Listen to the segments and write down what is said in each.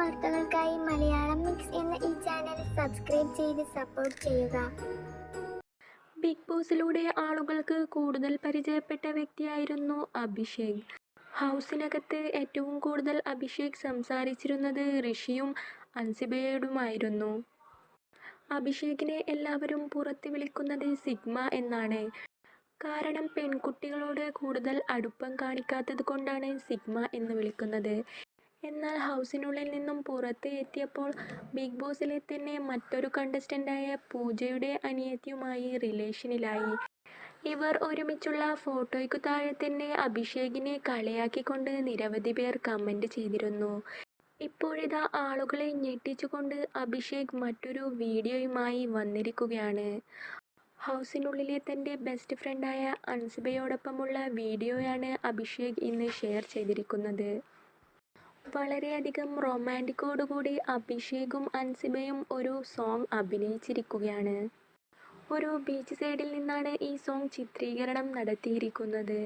വാർത്തകൾക്കായി മലയാളം മിക്സ് എന്ന ഈ ചാനൽ സബ്സ്ക്രൈബ് ചെയ്ത് സപ്പോർട്ട് ചെയ്യുക. ബിഗ് ബോസിലൂടെ ആളുകൾക്ക് കൂടുതൽ പരിചയപ്പെട്ട വ്യക്തിയായിരുന്നു അഭിഷേക്. ഹൗസിനകത്ത് ഏറ്റവും കൂടുതൽ അഭിഷേക് സംസാരിച്ചിരുന്നത് ഋഷിയും അൻസിബയോടുമായിരുന്നു അഭിഷേകിനെ എല്ലാവരും പുറത്ത് വിളിക്കുന്നത് സിഗ്മ എന്നാണ്. കാരണം പെൺകുട്ടികളോട് കൂടുതൽ അടുപ്പം കാണിക്കാത്തത് കൊണ്ടാണ് സിഗ്മ എന്ന് വിളിക്കുന്നത്. എന്നാൽ ഹൗസിനുള്ളിൽ നിന്നും പുറത്ത് എത്തിയപ്പോൾ ബിഗ് ബോസിലെ തന്നെ മറ്റൊരു കണ്ടസ്റ്റന്റായ പൂജയുടെ അനിയത്തിയുമായി റിലേഷനിലായി ഇവർ ഒരുമിച്ചുള്ള ഫോട്ടോയ്ക്കു താഴെ തന്നെ അഭിഷേകിനെ കളിയാക്കിക്കൊണ്ട് നിരവധി പേർ കമന്റ് ചെയ്തിരുന്നു. ഇപ്പോഴിതാ ആളുകളെ ഞെട്ടിച്ചുകൊണ്ട് അഭിഷേക് മറ്റൊരു വീഡിയോയുമായി വന്നിരിക്കുകയാണ്. ഹൗസിനുള്ളിലെ തന്റെ ബെസ്റ്റ് ഫ്രണ്ടായ അൻസിബയോടൊപ്പമുള്ള വീഡിയോയാണ് അഭിഷേക് ഇന്ന് ഷെയർ ചെയ്തിരിക്കുന്നത്. വളരെയധികം റൊമാന്റിക്കോടുകൂടി അഭിഷേകും അൻസിബയും ഒരു സോങ് അഭിനയിച്ചിരിക്കുകയാണ്. ഒരു ബീച്ച് സൈഡിൽ നിന്നാണ് ഈ സോങ് ചിത്രീകരണം നടത്തിയിരിക്കുന്നത്.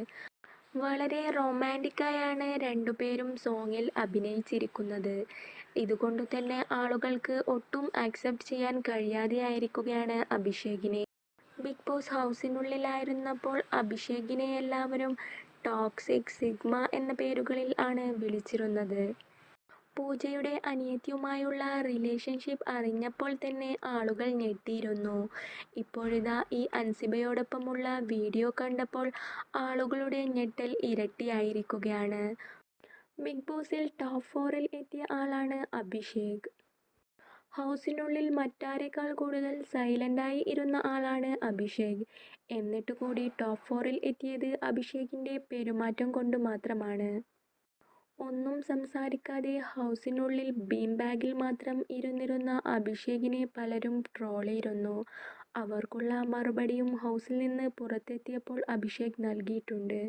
വളരെ റൊമാന്റിക്കായാണ് രണ്ടുപേരും സോങ്ങിൽ അഭിനയിച്ചിരിക്കുന്നത്. ഇതുകൊണ്ട് തന്നെ ആളുകൾക്ക് ഒട്ടും ആക്സെപ്റ്റ് ചെയ്യാൻ കഴിയാതെയായിരിക്കുകയാണ് അഭിഷേകിനെ. ബിഗ് ബോസ് ഹൗസിനുള്ളിലായിരുന്നപ്പോൾ അഭിഷേകിനെ എല്ലാവരും ടോക്സിക് സിഗ്മ എന്ന പേരുകളിൽ ആണ് വിളിച്ചിരുന്നത്. പൂജയുടെ അനിയത്തിയുമായുള്ള റിലേഷൻഷിപ്പ് അറിഞ്ഞപ്പോൾ തന്നെ ആളുകൾ ഞെട്ടിയിരുന്നു. ഇപ്പോഴിതാ ഈ അൻസിബയോടൊപ്പമുള്ള വീഡിയോ കണ്ടപ്പോൾ ആളുകളുടെ ഞെട്ടൽ ഇരട്ടിയായിരിക്കുകയാണ്. ബിഗ് ബോസിൽ ടോപ്പ് ഫോറിൽ എത്തിയ ആളാണ് അഭിഷേക്. ഹൗസിനുള്ളിൽ മറ്റാരേക്കാൾ കൂടുതൽ സൈലന്റായി ഇരുന്ന ആളാണ് അഭിഷേക്. എന്നിട്ട് കൂടി ടോപ്പ് ഫോറിൽ എത്തിയത് അഭിഷേകിന്റെ പെരുമാറ്റം കൊണ്ട് മാത്രമാണ്. ഒന്നും സംസാരിക്കാതെ ഹൗസിനുള്ളിൽ ബീം ബാഗിൽ മാത്രം ഇരുന്നിരുന്ന അഭിഷേകിനെ പലരും ട്രോൾ ട്രോളിയിരുന്നു അവർക്കുള്ള മറുപടിയും ഹൗസിൽ നിന്ന് പുറത്തെത്തിയപ്പോൾ അഭിഷേക് നൽകിയിട്ടുണ്ട്.